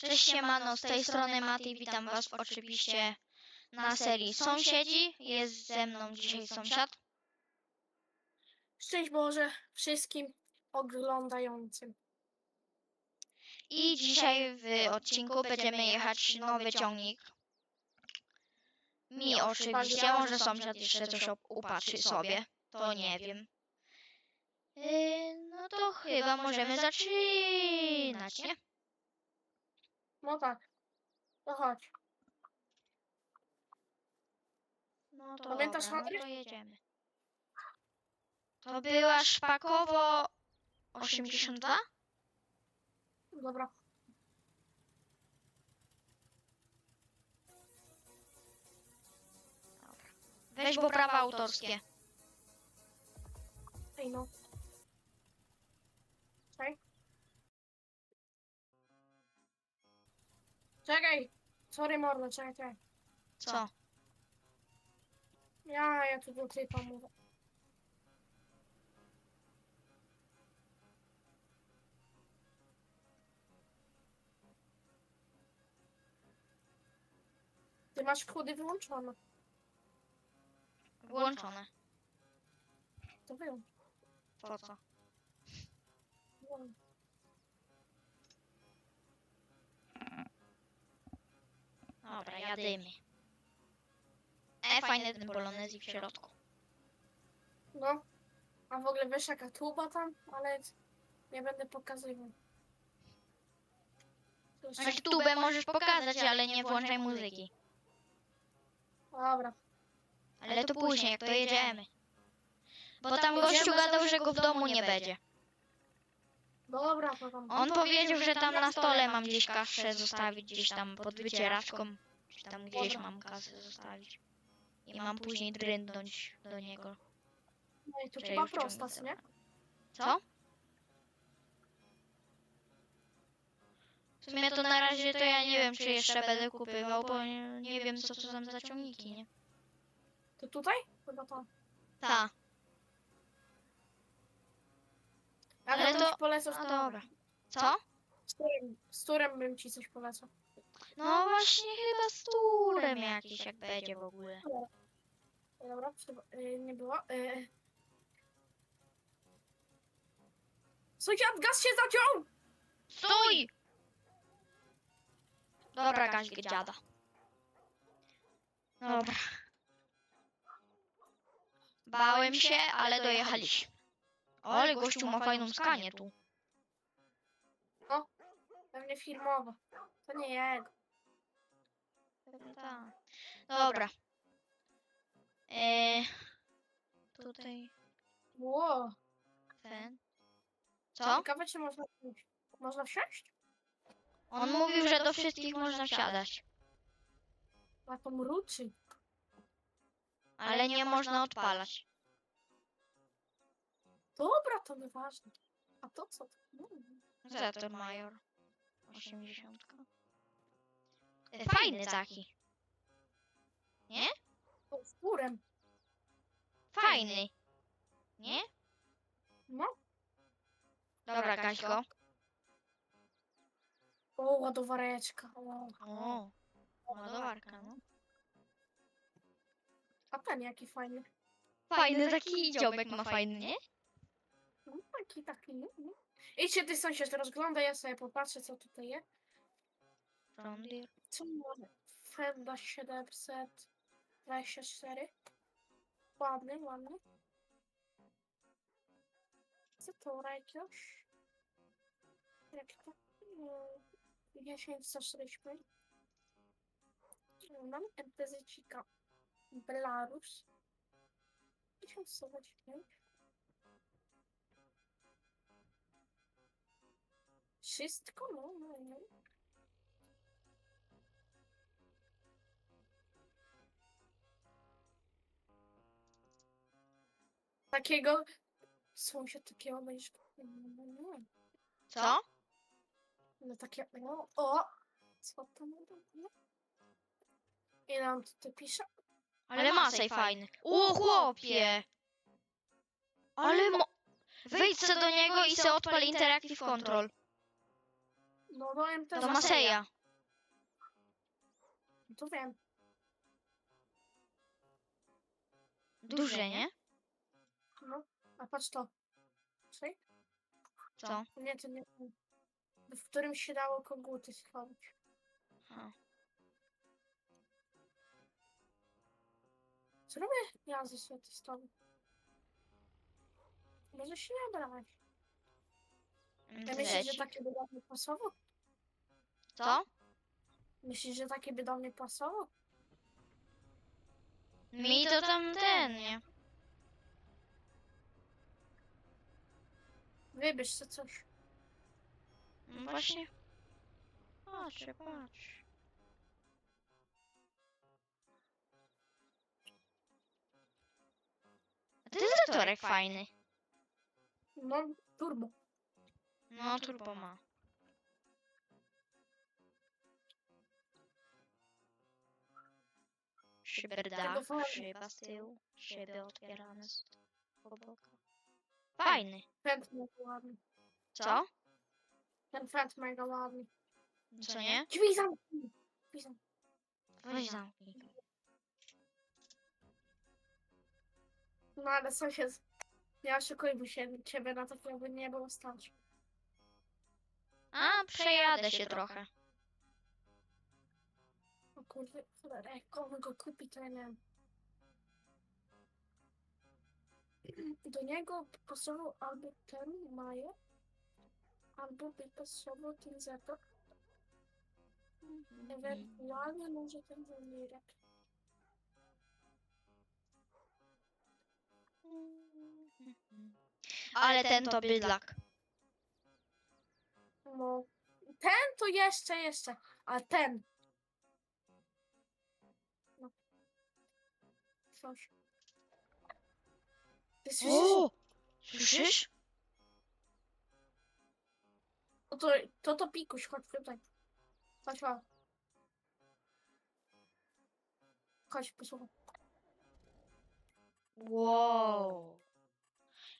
Cześć siemano, z tej strony Mati, witam was oczywiście na serii Sąsiedzi. Jest ze mną dzisiaj sąsiad. Szczęść Boże wszystkim oglądającym. I dzisiaj w odcinku będziemy jechać nowy ciągnik. Mi oczywiście, może sąsiad jeszcze coś upatrzy sobie, to nie wiem. Yy, no to chyba możemy zaczynać, nie? No tak. To chodź. No to Pamiętasz dobra, no adres? to jedziemy. To była Szpakowo 82? Dobra. Weź, bo prawa autorskie. Ej no. Czekaj. Czekaj. Sorry mordo, czekaj, czekaj. Co? Ja, ja tu do typa mówię. Ty masz kody wyłączone. Włączone. To wyłącz. Po co? wyłącz. Dobra, jadymy. E, fajny ten polonezji w środku. No. A w ogóle wiesz jaka tuba tam? Ale nie będę pokazywał. Jest- Znaczy tubę możesz pokazać, ale nie włączaj muzyki. Dobra. Ale to później, jak to jedziemy. Bo tam gościu gadał, że go w domu nie będzie. Dobra, to tam. On powiedział, że tam na stole mam gdzieś kaszę zostawić, gdzieś tam pod wycieraczką. Czy tam gdzieś mam kasę zostawić. I mam później dryndnąć do niego. No i że chyba już nie? Co? W sumie to na razie to ja nie wiem, czy jeszcze będę kupywał, bo nie, nie wiem, co to tam za ciągniki, nie? To tutaj? Chyba to. Ta. Ale Ale to- to... polecę, No dobra. Co? Z którym, z którym bym ci coś polecał? No właśnie chyba z turem jakiś, jak będzie w ogóle. Dobra, przyba- y, nie było. Y... Sąsiad, gaz się zaciął! Stój! Dobra, gaś dziada. Dobra. Bałem się, ale dojechaliśmy. Ale gościu ma fajną skanię tu. Pewnie firmowa. To nie jego. Pewnie tak. Dobra. Eee, tutaj Ło. ten. Co? Ciekawe, czy można wsiąść. Można wsiąść? On mówił, że do wszystkich można wsiadać, A to mruczy. ale nie można odpalać. Dobra, to nieważne. A to co? Mm. Zetor Major. 80. E, Fajny taki. To z górem. Fajny. Nie? No. Dobra, gaś go. O, ładowareczka. O. O, ładowarka, no. A ten jaki fajny. Fajny taki dziomek ma fajny, nie? No, taki, taki. nie? Idźcie ty sąsiad, rozglądaj, ja sobie popatrzę, co tutaj jest. John Deere. Co może? Fenda 724. Ładny, ładny. Co to jakiegoś? Jak to? Mm, 10 145. Mam MTZ-cika Belarus. 1125. Wszystko, no, no, no. Takiego sąsiad takiego będziesz. Co? no takie. No, o! Co tam? no. I nam tutaj pisze. Ale masej fajny. O, chłopie! Ale mo... Wejdź se do niego i se odpal Interactive Control. No do MT. Do Maseja. To wiem. Duże, nie? No. A patrz to. Czekaj. Co? Nie, to nie. W którym się dało koguty schować. A. Co robię? Ja ze sobie testowy. Może się nie brać. Ja myślisz, że takie by do mnie pasowało? Co? Myślisz, że takie by do mnie pasowało? Mi to tam ten, nie? Wybierz sobie coś. No właśnie. Patrz, patrz. A ten zatorek fajny. No, turbo. No, turbo ma. Szyberdach, szyba z tyłu, szyby otwierane z po bokach. Fajny. Fent mega ładny. Co? Ten fent mega ładny. Co nie? Drzwi zamknij. Drzwi zamknij. Weź zamknij. No ale sąsiad, nie oszukujmy się, ciebie na to jakby nie było stać. A, przejadę się trochę. O kurde, cholera, jak on go kupi, to ja nie wiem. Do niego pasował albo ten Majer, albo by pasował ten Zetor. Ewentualnie może ten Zamirek. Ale ten to bydlak. No, ten to jeszcze, jeszcze, a ten. No. Coś. Ty słyszysz? O! Słyszysz? No to, to to pikuś, chodź tutaj. Chodź, chodź. Chodź, posłuchaj. Wow.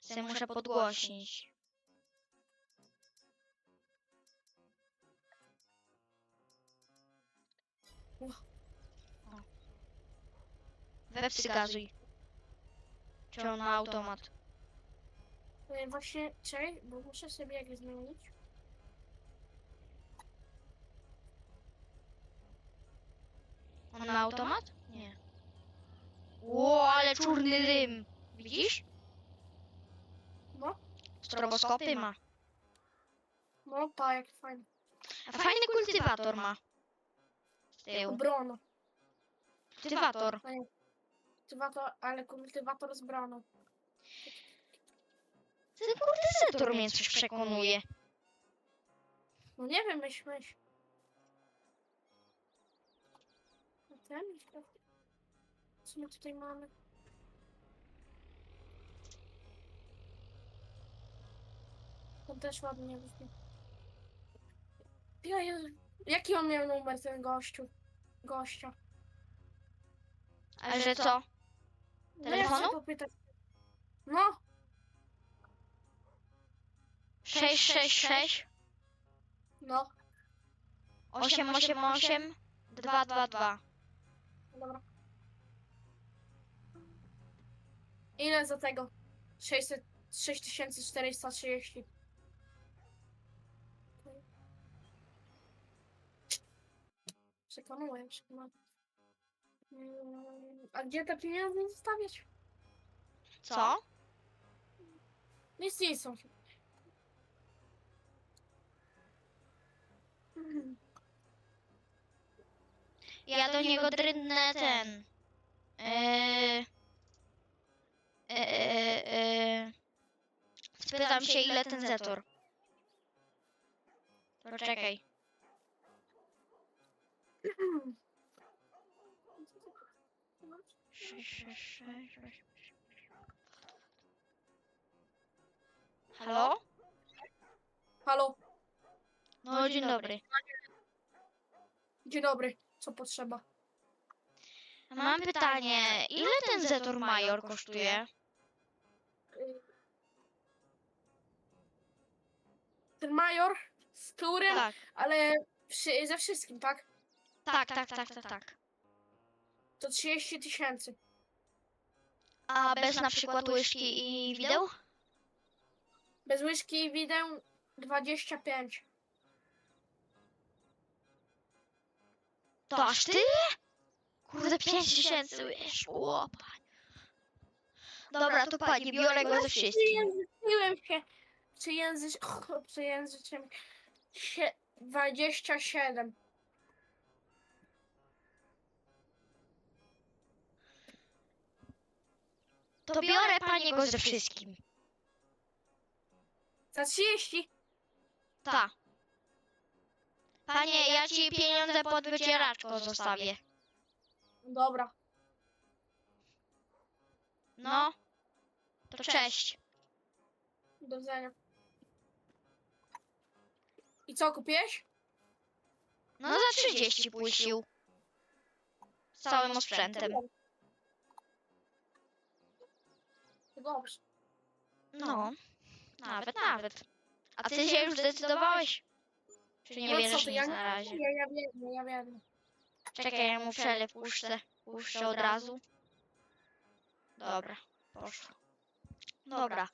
Se muszę podgłośnić. Wepsy gazuj. Czy on ma automat? E, Właśnie, czekaj, bo muszę sobie jak zmienić. On ma automat? Nie. Ło, ale czarny dym. Widzisz? No, Stroboskopy ma. no, pa, jak fajnie. A fajny kultywator ma. Z tyłu. Brono. Kultywator. Kultywator, ale kultywator z broną. Ten kultywator mnie coś przekonuje. No nie wiem, myśl, myśl. A ten? Co my tutaj mamy? To też ładnie brzmi. Ja, Jezu, jaki on miał numer, ten gościu? Gościa. A że co? No ja chcę Telefonu? popytać. No, 666 no, 888 222. dobra. Ile za tego? 600, 6430. Przekonuję, przekonuję. Mm, A gdzie te pieniądze zostawiać? Co? Nic nie są. Ja do niego drynę ten. Yy, yy, yy, spytam się ile ten zetor. Poczekaj. Halo? Halo, No dzień dobry. dzień dobry. Co potrzeba? Mam pytanie, ile ten zetor major kosztuje? Ten major z turem, Tak, ale przy, ze wszystkim, tak? Tak, tak, tak, tak, tak. To 30 tysięcy. A bez na przykład łyżki i wideł? Bez łyżki i wideł 25. To aż tyle? Kurde, 5 tysięcy łyż, łopań. Dobra, to pani, biorę go ze wszystkim. Przyjęzyczyłem się. Przyjęzycz... Przyjęzyczyłem się. 27. To biorę pani go ze wszystkim. Za 30. Ta. Panie, ja ci pieniądze pod wycieraczką zostawię. Dobra. No. To cześć. Do widzenia. I co kupiłeś? No za 30 puścił. Z całym osprzętem. Dobrze. No. Nawet, nawet. A ty się już zdecydowałeś? Czy nie No bierzesz ty, nic ja na razie? Ja, ja wiem, ja wiem. Czekaj, ja mu przelew puszczę. Puszczę od razu. Dobra, poszło. Dobra.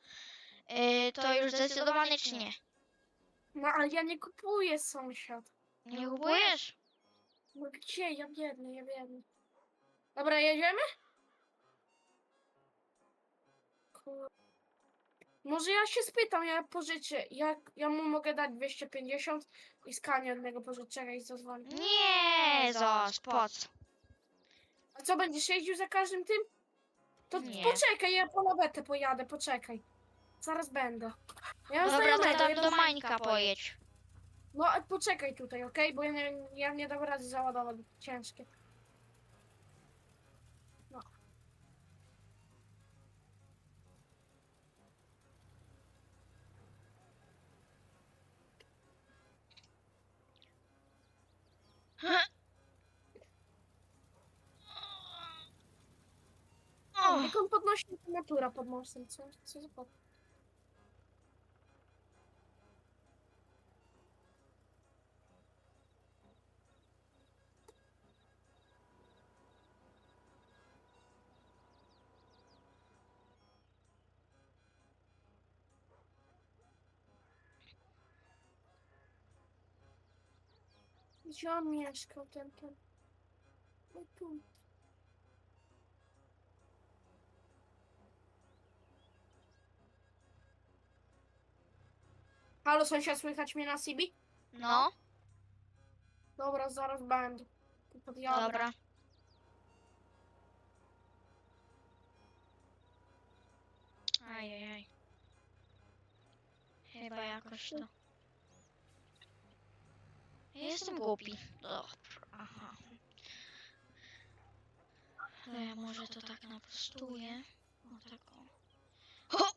Yy, to już zdecydowany czy nie? No ale ja nie kupuję sąsiad. Nie kupujesz? No gdzie? Ja biedny, ja biedny. Dobra, jedziemy? Może ja się spytam, ja pożyczę. Jak ja mu mogę dać 250 i skanie od niego pożyczenia i zadzwonię. Nie, Zos, po co? A co, będziesz jeździł za każdym tym? To Nie. poczekaj, ja po lawetę pojadę, poczekaj. Zaraz będę. Ja mam Dobra, to znajomego, tam ja do Mańka pojedź. No a poczekaj tutaj, okej? Bo ja nie, ja nie dam rady załadować, ciężkie. Jak on podnosi temperatura pod mostem, co? Co za pod... Gdzie on mieszkał, ten, ten? No tu. Halo, sąsiad, słychać mnie na CB? no, Dobra, zaraz będę. Podjadę. dobra. Ajajaj. Chyba jakoś to. Jestem głupi. Dobrze, aha. To ja może to tak naprostuję. O tak o. Ho!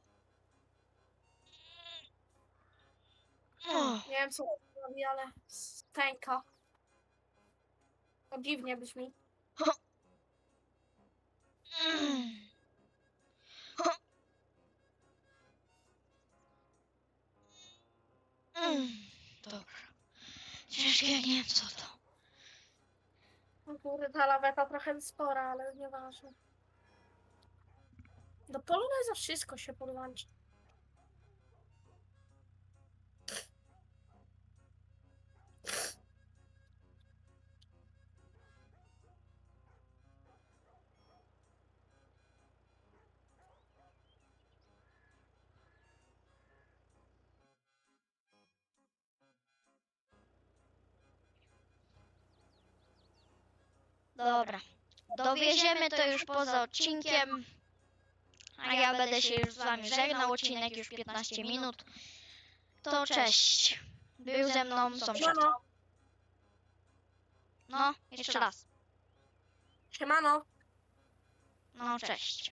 O! Nie wiem, co to robi, ale stęka. To dziwnie brzmi. Mm. Ho! Mm. Dobra. Ja nie wiem co to. O kurde, ta laweta trochę spora, ale nieważne. Do poloneza wszystko się podłączy. Dobra. Dowieziemy to już poza odcinkiem. A ja będę się już z wami żegnał. Odcinek już 15 minut. To cześć. Był ze mną sąsiad. No, jeszcze raz. siemano. No, cześć.